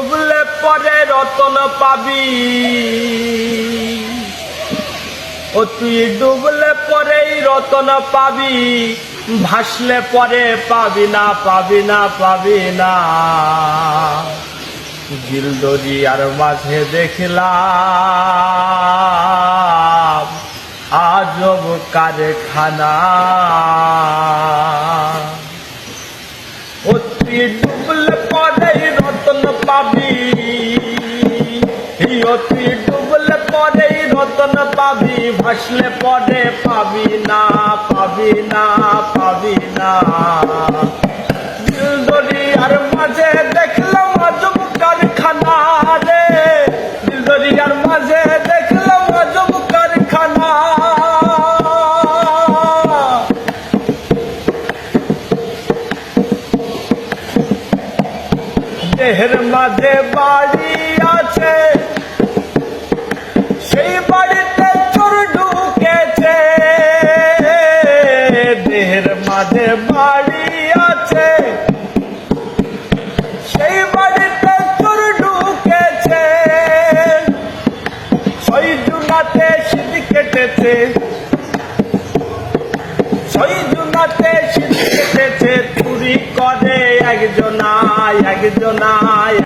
ডুবলে পরে রতন পাবি। ও তুই ডুবলে পরেই রতন পাবি। ভাসলে পরে পাবি না পাবি না পাবি না। গিলদরি আর মাঝে দেখলাম আজব কারখানা। তুই ডুবলে পরেই রতন পাবি। তুই ডুবলে পরে রতন পাবি, ভাসলে পরে পাবি না পাবি না পাবি না। দিল মাঝে দেখলাম দেহের মাঝে বাড়ি আছে। সেই বাড়িতে চোর ঢুকেছে। দেহের মাঝে বাড়ি আছে। সেই বাড়িতে চোর ঢুকেছে। জুনাতে শীত কেটেছে। একজনায় একজনায়